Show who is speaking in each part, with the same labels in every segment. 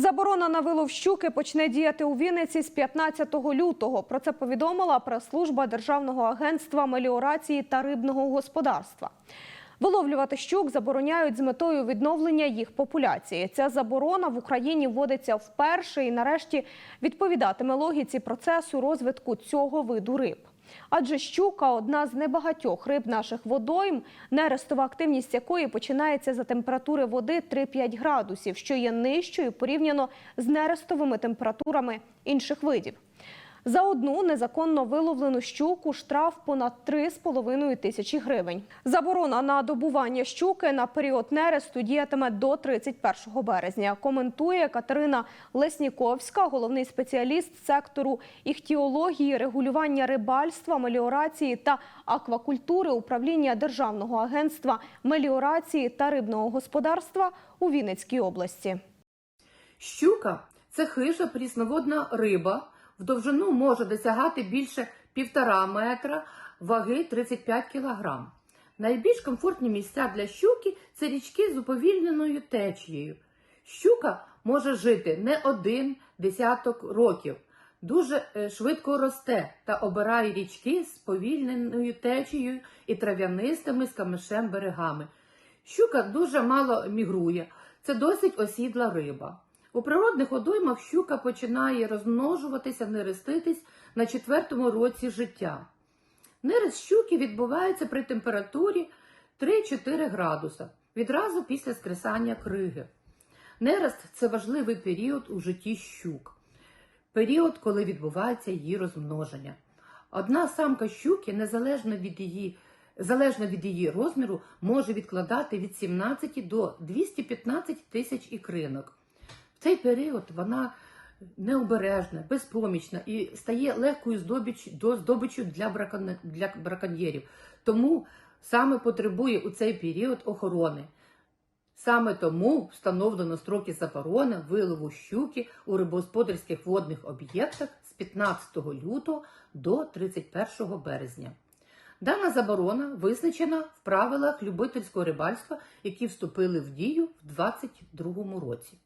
Speaker 1: Заборона на вилов щуки почне діяти у Вінниці з 15 лютого. Про це повідомила прес-служба Державного агентства меліорації та рибного господарства. Виловлювати щук забороняють з метою відновлення їх популяції. Ця заборона в Україні вводиться вперше і нарешті відповідатиме логіці процесу розвитку цього виду риб. Адже щука одна з небагатьох риб наших водойм, нерестова активність якої починається за температури води 3-5 градусів, що є нижчою порівняно з нерестовими температурами інших видів. За одну незаконно виловлену щуку штраф понад 3,5 тисячі гривень. Заборона на добування щуки на період нересту діятиме до 31 березня. Коментує Катерина Лесніковська, головний спеціаліст сектору іхтіології, регулювання рибальства, меліорації та аквакультури управління Державного агентства меліорації та рибного господарства у Вінницькій області.
Speaker 2: Щука це хижа прісноводна риба. В довжину може досягати більше півтора метра, ваги 35 кг. Найбільш комфортні місця для щуки це річки з уповільненою течією. Щука може жити не один десяток років, дуже е, швидко росте та обирає річки з повільненою течією і трав'янистими з камишем берегами. Щука дуже мало мігрує, це досить осідла риба. У природних водоймах щука починає розмножуватися, нереститись на четвертому році життя. Нерест щуки відбувається при температурі 3-4 градуса відразу після скресання криги. Нерест це важливий період у житті щук, період, коли відбувається її розмноження. Одна самка щуки, незалежно від її, залежно від її розміру, може відкладати від 17 до 215 тисяч ікринок. Цей період вона необережна, безпомічна і стає легкою здобич, до здобичю для, бракон, для браконьєрів. Тому саме потребує у цей період охорони. Саме тому встановлено строки заборони вилову щуки у рибогосподарських водних об'єктах з 15 лютого до 31 березня. Дана заборона визначена в правилах любительського рибальства, які вступили в дію в 2022 році.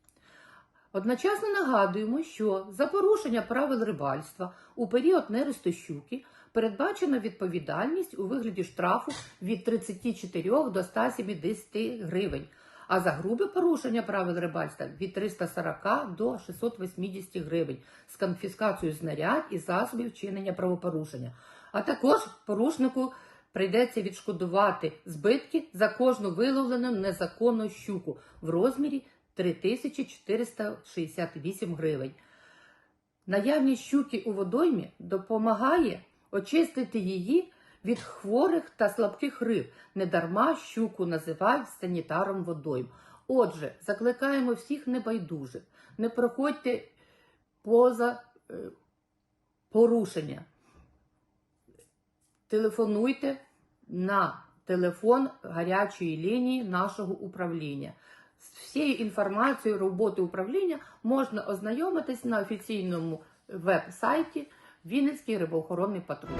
Speaker 2: Одночасно нагадуємо, що за порушення правил рибальства у період нересту щуки передбачена відповідальність у вигляді штрафу від 34 до 170 гривень, а за грубе порушення правил рибальства від 340 до 680 гривень з конфіскацією знарядь і засобів вчинення правопорушення. А також порушнику прийдеться відшкодувати збитки за кожну виловлену незаконну щуку в розмірі 3468 гривень. Наявність щуки у водоймі допомагає очистити її від хворих та слабких риб. Недарма щуку називають санітаром водойм. Отже, закликаємо всіх небайдужих, не проходьте поза е, порушення. Телефонуйте на телефон гарячої лінії нашого управління. Всією інформацією роботи управління можна ознайомитись на офіційному веб-сайті Вінницький рибоохоронний патруль.